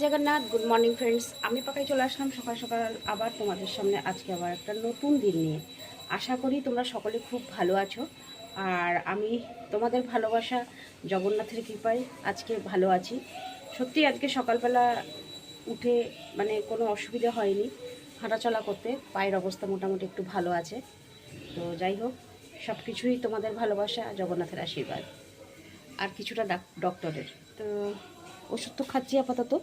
Jagannath good morning friends আমি পাকাই চলে আসলাম, সকাল সকাল আবার তোমাদের সামনে আজকে আবার একটা নতুন দিন নিয়ে। আশা করি তোমরা সকলে খুব ভালো আছো। আর আমি তোমাদের ভালোবাসা, জগন্নাথের কৃপায় আজকে ভালো আছি। সত্যি আজকে সকালবেলা উঠে মানে কোনো অসুবিধা হয়নি। হাঁটাচলা করতে পায়ের অবস্থা মোটামুটি একটু ভালো আছে। তো যাই হোক সব কিছুই তোমাদের ভালোবাসা, জগন্নাথের আশীর্বাদ। আর কিছুটা ডাক- ডক্টরের তো ওষুধ তো খাচ্ছি আপাতত।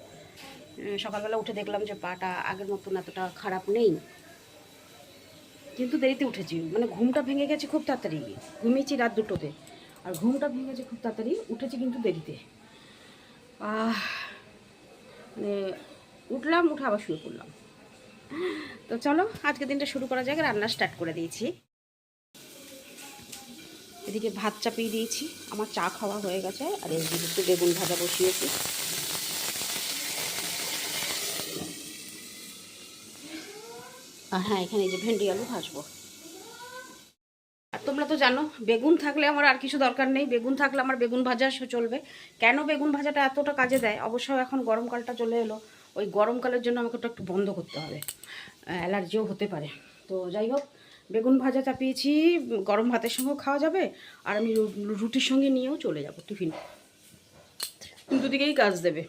সকালবেলা উঠে দেখলাম যে পাটা আগের মতন এতটা খারাপ নেই। কিন্তু দেরিতে উঠেছি। মানে ঘুমটা ভেঙে গেছে খুব তাড়াতাড়ি। ঘুমিয়েছি রাত দুটোতে। আর ঘুমটা ভেঙে গেছে খুব তাড়াতাড়ি, উঠেছি কিন্তু দেরিতে। মানে উঠলাম, উঠে আবার শুয়ে পড়লাম। তো চলো আজকে দিনটা শুরু করা যাক। রান্না স্টার্ট করে দিয়েছি। এদিকে ভাত চাপিয়ে দিয়েছি। আমার চা খাওয়া হয়ে গেছে। আর এই একটু বেগুন ভাজা বসিয়েছি। হ্যাঁ এখানে যে ভেন্ডি আলু ভাজবো। আর তোমরা তো জানো, বেগুন থাকলে আমার আর কিছু দরকার নেই। বেগুন থাকলে আমার বেগুন ভাজা চলবে। কেন বেগুন ভাজাটা এতটা কাজে দেয়? অবশ্য এখন গরমকালটা চলে এলো। ওই গরমকালের জন্য আমাকে ওটা একটু বন্ধ করতে হবে। অ্যালার্জিও হতে পারে। তো যাই হোক, বেগুন ভাজা চাপিয়েছি, গরম ভাতের সঙ্গেও খাওয়া যাবে, আর আমি রুটির সঙ্গে নিয়েও চলে যাব টিফিন। দুদিকেই কাজ দেবে।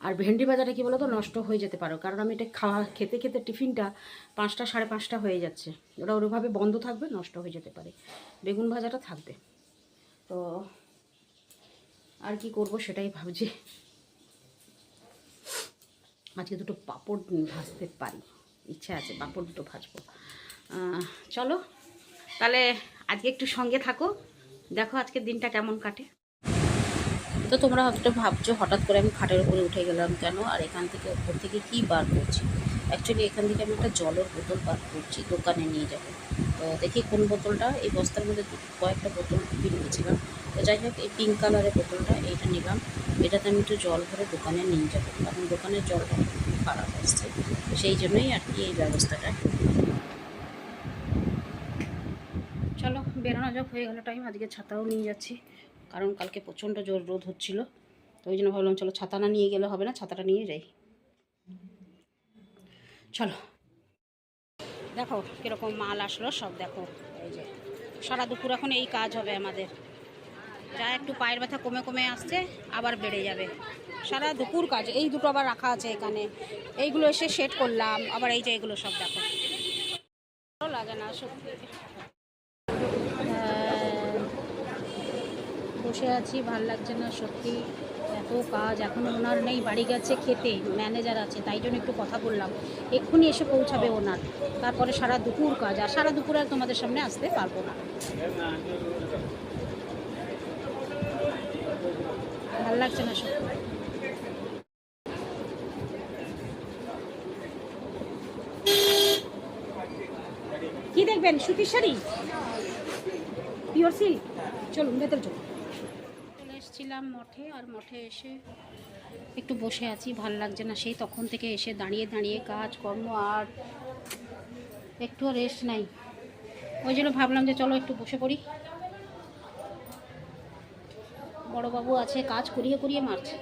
আর ভেন্ডি ভাজাটা কি বলো তো নষ্ট হয়ে যেতে পারো। কারণ আমি এটা খাওয়া, খেতে খেতে টিফিনটা পাঁচটা, সাড়ে পাঁচটা হয়ে যাচ্ছে। ওটা ওরভাবে বন্ধ থাকবে, নষ্ট হয়ে যেতে পারে। বেগুন ভাজাটা থাকবে। তো আর কি করব সেটাই ভাবছি। আজকে দুটো পাঁপড় ভাজতে পারি। ইচ্ছা আছে, পাঁপড় দুটো ভাজবো। চলো। তাহলে আজকে একটু সঙ্গে থাকো। দেখো আজকের দিনটা কেমন কাটে। তো তোমরা হয়তো ভাবছ, হঠাৎ করে আমি খাটের উপরে উঠে গেলাম কেন? আর এখান থেকে উপর থেকে কী বার করছি? অ্যাকচুয়ালি এখান থেকে আমি একটা জলের বোতল বার করছি, দোকানে নিয়ে যাব। তো দেখি কোন বোতলটা, এই বস্তার মধ্যে কয়েকটা বোতল নিয়েছিলাম তো যাই হোক, এই পিঙ্ক কালারের বোতলটা এইটা নিলাম। এটাতে আমি একটু জল ভরে দোকানে নিয়ে যাব, কারণ দোকানের জলটা খারাপ আসছে। সেই জন্যই আর কি এই ব্যবস্থাটা। চলো, বেরোনো যাক, হয়ে গেল টাইম আজকে ছাতাও নিয়ে যাচ্ছি। কারণ কালকে প্রচণ্ড জোর রোদ হচ্ছিল, তো ওই জন্য ভাবলাম চলো ছাতা না নিয়ে গেলে হবে না, ছাতাটা নিয়ে যাই। চলো। দেখো কীরকম মাল আসলো, সব দেখো, এই যে। সারা দুপুর এখন এই কাজ হবে আমাদের। যা একটু পায়ের ব্যথা কমে কমে আসছে, আবার বেড়ে যাবে। সারা দুপুর কাজ, এই দুটো আবার রাখা আছে এখানে। এইগুলো এসে সেট করলাম, আবার এই যে এগুলো সব দেখো। লাগে না সত্যি। বসে আছি, ভালো লাগছে না সত্যি। এত কাজ, এখন ওনার নেই, বাড়ি গেছে খেতে, ম্যানেজার আছে, তাই জন্য একটু কথা বললাম। এক্ষুনি এসে পৌঁছাবে ওনার। তারপরে সারা দুপুর কাজ, আর সারা দুপুর আর তোমাদের সামনে আসতে পারব না। ভালো লাগছে না সত্যি। কি দেখবেন? সুতির শাড়ি? পিওর সিল্ক চলুন, ভেতরে চলুন। চলে এসেছিলাম মঠে আর মঠে এসে একটু বসে আছি, ভালো লাগছে না। সেই তখন থেকে এসে দাঁড়িয়ে দাঁড়িয়ে কাজ, কর্ম আর একটু রেস্ট নাই। ওই জন্য ভাবলাম যে চলো একটু বসে পড়ি। বড়বাবু আছে, কাজ করিয়ে করিয়ে মারছে।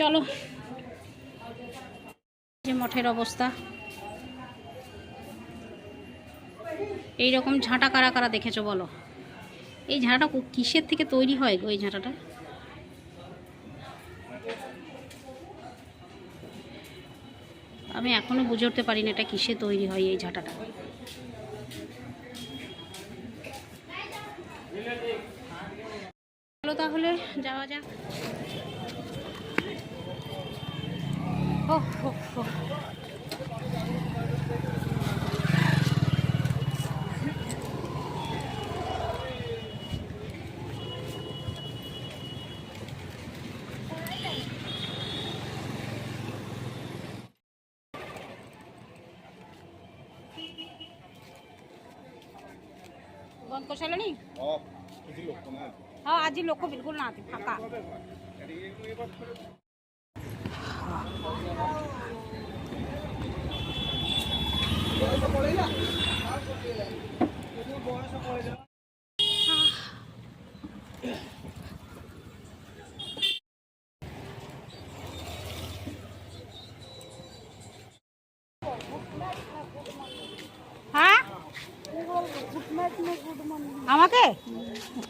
চলো। যে মঠের অবস্থা। এই রকম ঝাঁটা কারা কারা দেখেছ বলো? এই ঝাঁটাটা কিসের থেকে তৈরি হয় গো এই ঝাঁটাটা? আমি এখনও বুঝে উঠতে পারি না এটা কিসে তৈরি হয় এই ঝাঁটাটা। চলো তাহলে, যাওয়া যাক। ও बंद कर सारे नहीं हाँ आज ही लोग को बिल्कुल ना आती फाका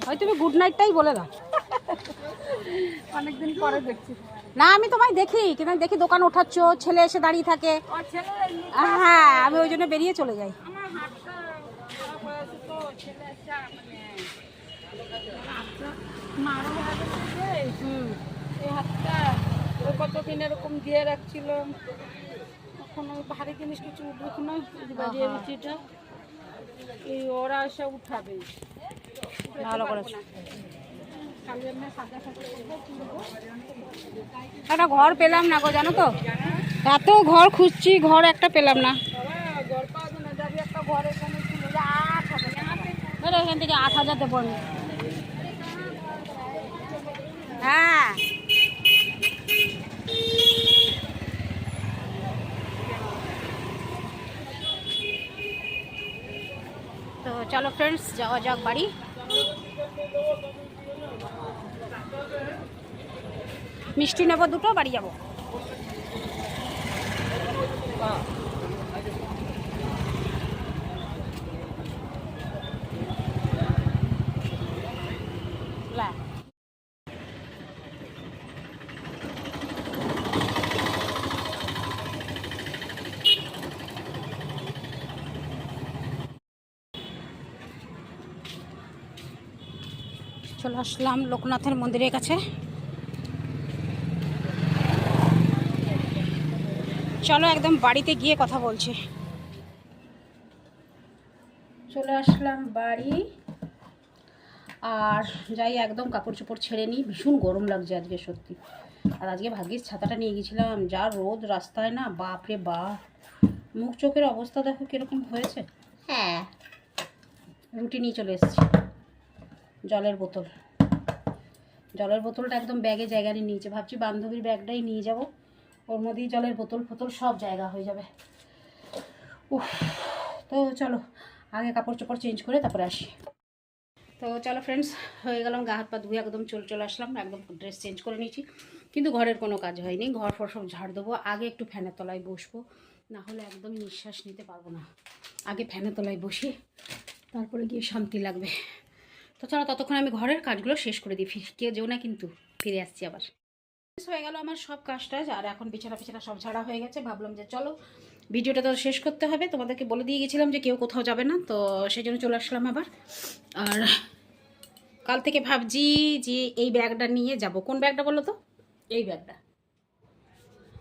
হয় তুমি গুড নাইটটাই বলে দাও। অনেকদিন পরে দেখছি। না আমি তোমায় দেখি কিন্তু দেখি দোকান ওঠাচ্ছ ছেলে এসে দাঁড়িয়ে থাকে। হ্যাঁ আমি ওই জন্য বেরিয়ে চলে যাই। মানে ওই এরকম দিয়ে রাখছিল? ওই ভারী জিনিস কিছু উঠবে কিনা এই ওরা এসে উঠাবে। ভালো করেছ। একটা ঘর পেলাম না গো জানো তো? এত ঘর খুঁজছি ঘর একটা পেলাম না। এখান থেকে আট হাজারতে পড়বে হ্যাঁ। তো চলো ফ্রেন্ডস যাওয়া যাক বাড়ি। মিষ্টি নেব দুটো বাড়ি যাব। চলে আসলাম লোকনাথের মন্দিরের কাছে। চলো একদম বাড়িতে গিয়ে কথা বলছি। চলে আসলাম বাড়ি। আর যাই একদম কাপড় চোপড় ছেড়ে নিই ভীষণ গরম লাগছে আজকে সত্যি। আর আজকে ভাগ্যিস ছাতাটা নিয়ে গেছিলাম যা রোদ রাস্তায় না বাপরে বাপ। মুখ চোখের অবস্থা দেখো কীরকম হয়েছে। হ্যাঁ। রুটি নিয়ে চলে এসেছি। জলের বোতল। জলের বোতলটা একদম ব্যাগে জায়গা নিয়ে নিয়েছে। ভাবছি বান্ধবীর ব্যাগটাই নিয়ে যাব। ওর মধ্যেই জলের বোতল ফোতল সব জায়গা হয়ে যাবে। উফ, তো চলো, আগে কাপড় চোপড় চেঞ্জ করে তারপরে আসি। তো চলো ফ্রেন্ডস হয়ে গেলাম, গা হাত পা ধুয়ে একদম চলে চলে আসলাম। একদম ড্রেস চেঞ্জ করে নিয়েছি। কিন্তু ঘরের কোনো কাজ হয়নি। ঘর ফর সব ঝাড় দেবো। আগে একটু ফ্যানের তলায় বসবো। না হলে একদমই নিঃশ্বাস নিতে পারব না। আগে ফ্যানের তলায় বসি। তারপরে গিয়ে শান্তি লাগবে। তো চলো ততক্ষণ আমি ঘরের কাজগুলো শেষ করে দিই কেউ যেও না কিন্তু ফিরে আসছি আবার। শেষ হয়ে গেল আমার সব কাজ টাজ আর এখন বিছানা পিছানা সব ছাড়া হয়ে গেছে ভাবলাম যে চলো ভিডিওটা তো শেষ করতে হবে তোমাদেরকে বলে দিয়ে গেছিলাম যে কেউ কোথাও যাবে না তো সেই জন্য চলে আসলাম আবার। আর কাল থেকে ভাবছি যে এই ব্যাগটা নিয়ে যাব। কোন ব্যাগটা বলো তো? এই ব্যাগটা।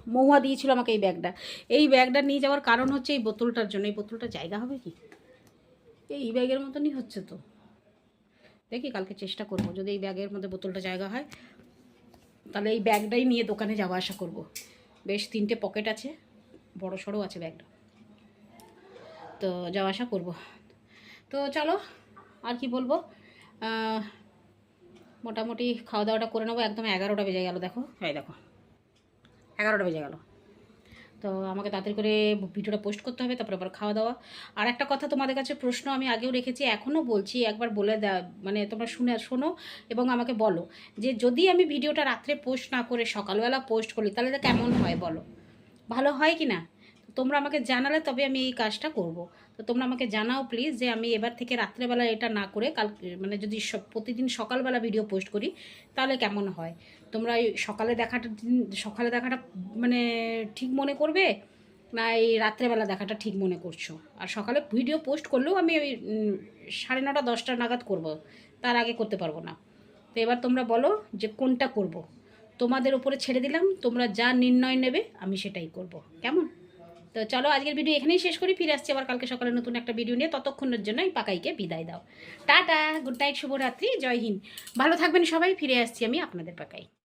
মহুয়া দিয়েছিল আমাকে এই ব্যাগটা। এই ব্যাগটা নিয়ে যাওয়ার কারণ হচ্ছে এই বোতলটার জন্য। এই বোতলটা জায়গা হবে কি? এই ব্যাগের মতনই হচ্ছে তো। দেখি, কালকে চেষ্টা করব। যদি এই ব্যাগের মধ্যে বোতলটা জায়গা হয়, তাহলে এই ব্যাগটাই নিয়ে দোকানে যাওয়া আসা করব। বেশ, তিনটে পকেট আছে, বড় সড়ো আছে ব্যাগটা। তো যাওয়া আসা করব। তো চলো, আর কি বলব? মোটামুটি খাওয়া দাওয়াটা করে নেব। একদম এগারোটা বেজে গেল, দেখো। এই দেখো, এগারোটা বেজে গেল। তো আমাকে তাড়াতাড়ি করে ভিডিওটা পোস্ট করতে হবে, তারপর আবার খাওয়া দাওয়া। আর একটা কথা তোমাদের কাছে প্রশ্ন আমি আগেও রেখেছি এখনও বলছি, একবার বলে মানে তোমরা শুনে, শোনো এবং আমাকে বলো যে যদি আমি ভিডিওটা রাত্রে পোস্ট না করে সকালবেলা পোস্ট করি, তাহলে কেমন হয় বলো? ভালো হয় কি না? তোমরা আমাকে জানালে তবে আমি এই কাজটা করব। তো তোমরা আমাকে জানাও প্লিজ যে আমি এবার থেকে রাত্রেবেলা এটা না করে কাল মানে যদি প্রতিদিন সকালবেলা ভিডিও পোস্ট করি, তাহলে কেমন হয়? তোমরা এই সকালে দেখাটা দিন- সকালে দেখাটা মানে ঠিক মনে করবে? না এই রাত্রেবেলা দেখাটা ঠিক মনে করছ? আর সকালে ভিডিও পোস্ট করলেও আমি ওই সাড়ে নটা, দশটা নাগাদ করব। তার আগে করতে পারব না। তো এবার তোমরা বলো যে কোনটা করব? তোমাদের উপরে ছেড়ে দিলাম, তোমরা যা নির্ণয় নেবে, আমি সেটাই করব। কেমন? তো চলো আজকের ভিডিও এখানেই শেষ করি। ফিরে আসছি আবার কালকে সকালে নতুন একটা ভিডিও নিয়ে। ততক্ষণের জন্য পাকাইকে বিদায় দাও। টাটা গুড নাইট শুভরাত্রি, জয় হিন্দ। ভালো থাকবেন সবাই, ফিরে আসছি আমি আপনাদের পাকাই।